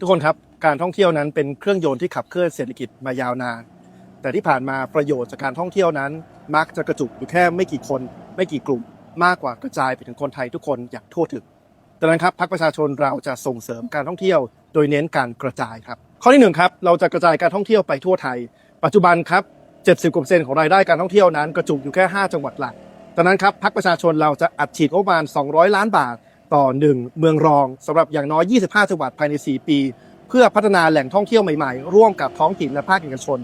ทุกคนครับการท่องเที่ยวนั้นเป็นเครื่องยนต์ที่ขับเคลื่อนเศรษฐกิจมายาวนาน แต่ที่ผ่านมาประโยชน์จากการท่องเที่ยวนั้น มักจะกระจุกอยู่แค่ไม่กี่คน ไม่กี่กลุ่ม มากกว่ากระจายไปถึงคนไทยทุกคนอย่างทั่วถึงดังนั้นครับพรรคประชาชนเราจะส่งเสริมการท่องเที่ยว โดยเน้นการกระจายครับ ข้อที่หนึ่งครับเราจะกระจายการท่องเที่ยวไปทั่วไทย ปัจจุบันครับ70กว่าเปอร์เซ็นต์ของรายได้การท่องเที่ยวนั้นกระจุกอยู่แค่ 5 จังหวัดหลักดังนั้นครับพรรคประชาชนเราจะอัดฉีดงบประมาณ 200 ล้านบาท ต่อ 1 เมืองรองสำหรับอย่างน้อย 25 จังหวัดภายใน 4 ปี เพื่อพัฒนาแหล่งท่องเที่ยวใหม่ๆ ร่วมกับท้องถิ่นและภาคเอกชน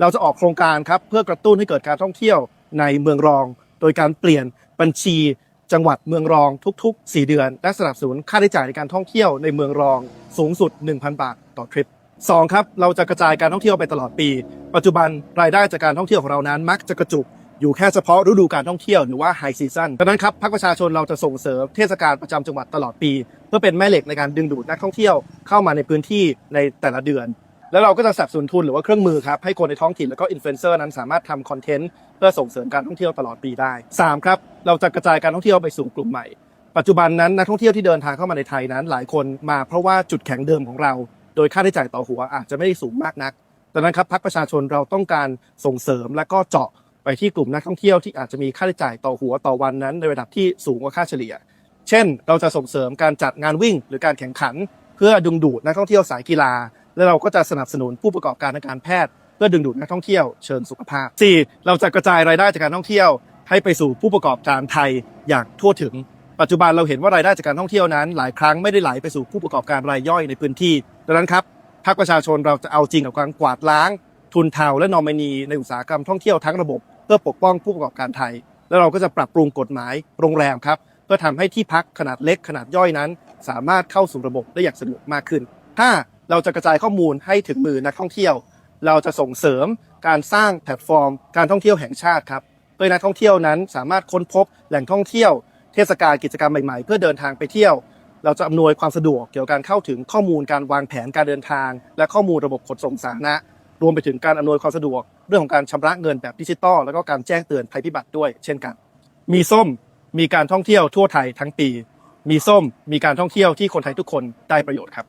เราจะออกโครงการครับเพื่อกระตุ้นให้เกิดการท่องเที่ยวในเมืองรอง โดยการเปลี่ยนบัญชีจังหวัดเมืองรองทุก ๆ 4 เดือน และสนับสนุนค่าใช้จ่ายในการท่องเที่ยวในเมืองรองสูงสุด 1,000 บาทต่อทริปสองครับ เราจะกระจายการท่องเที่ยวไปตลอดปี ปัจจุบันรายได้จากการท่องเที่ยวของเรานั้นมักจะกระจุก อยู่แค่เฉพาะฤดูการท่องเที่ยวหรือว่าไฮซีซันดังนั้นครับภาคประชาชนเราจะส่งเสริมเทศกาลประจำจังหวัดตลอดปี เพื่อเป็นแม่เหล็กในการดึงดูดนักท่องเที่ยวเข้ามาในพื้นที่ในแต่ละเดือน แล้วเราก็จะสับสนุนทุนหรือว่าเครื่องมือครับให้คนในท้องถิ่นแล้วก็อินฟลูเอนเซอร์นั้นสามารถทำคอนเทนต์เพื่อส่งเสริมการท่องเที่ยวตลอดปีได้สามครับเราจะกระจายการท่องเที่ยวไปสู่กลุ่มใหม่ปัจจุบันนั้นนักท่องเที่ยวที่เดินทางเข้ามาในไทยนั้น หลายคนมาเพราะว่าจุดแข็งเดิมของเรา โดยค่าใช้จ่ายต่อหัวอาจจะไม่ได้สูงมากนักดังนั้นครับพรรคประชาชนเราต้องการส่งเสริมและก็เจาะ ไปที่กลุ่มนักท่องเที่ยวที่อาจจะมีค่าใช้จ่ายต่อหัวต่อวันนั้น ในระดับที่สูงกว่าค่าเฉลี่ย เช่น เราจะส่งเสริมการจัดงานวิ่ง หรือการแข่งขัน เพื่อดึงดูดนักท่องเที่ยวสายกีฬา และเราก็จะสนับสนุนผู้ประกอบการทางการแพทย์ เพื่อดึงดูดนักท่องเที่ยวเชิงสุขภาพ 4. เราจะกระจายรายได้จากการท่องเที่ยว ให้ไปสู่ผู้ประกอบการไทยอย่างทั่วถึง ปัจจุบันเราเห็นว่ารายได้จากการท่องเที่ยวนั้น หลายครั้งไม่ได้ไหลไปสู่ผู้ประกอบการรายย่อยในพื้นที่ดังนั้นครับภาคประชาชนเราจะเอาจริงกับการกวาดล้าง ทุนเทาและนอมินีในอุตสาหกรรมท่องเที่ยวทั้งระบบ พื่อปกป้องผู้ประกอบการไทย แล้วเราก็จะปรับปรุงกฎหมายโรงแรมครับเพื่อทำให้ที่พักขนาดเล็กขนาดย่อยนั้น สามารถเข้าสู่ระบบได้อย่างสะดวกมากขึ้น 5. เราจะกระจายข้อมูลให้ถึงมือนักท่องเที่ยว เราจะส่งเสริมการสร้างแพลตฟอร์ม การท่องเที่ยวแห่งชาติครับเพื่อนักท่องเที่ยวนั้นสามารถค้นพบแหล่งท่องเที่ยว เทศกาลกิจกรรมใหม่ๆ เพื่อเดินทางไปเที่ยว เราจะอำนวยความสะดวกเกี่ยวกับการเข้าถึงข้อมูลการวางแผนการเดินทาง และข้อมูลระบบขนส่งสาธารณะ รวมไปถึงการอำนวยความสะดวก เรื่องของการชำระเงินแบบดิจิตอลแล้วก็การแจ้งเตือนภัยพิบัติด้วย เช่นกัน มีส้มมีการท่องเที่ยวทั่วไทยทั้งปี มีส้มมีการท่องเที่ยวที่คนไทยทุกคนได้ประโยชน์ครับ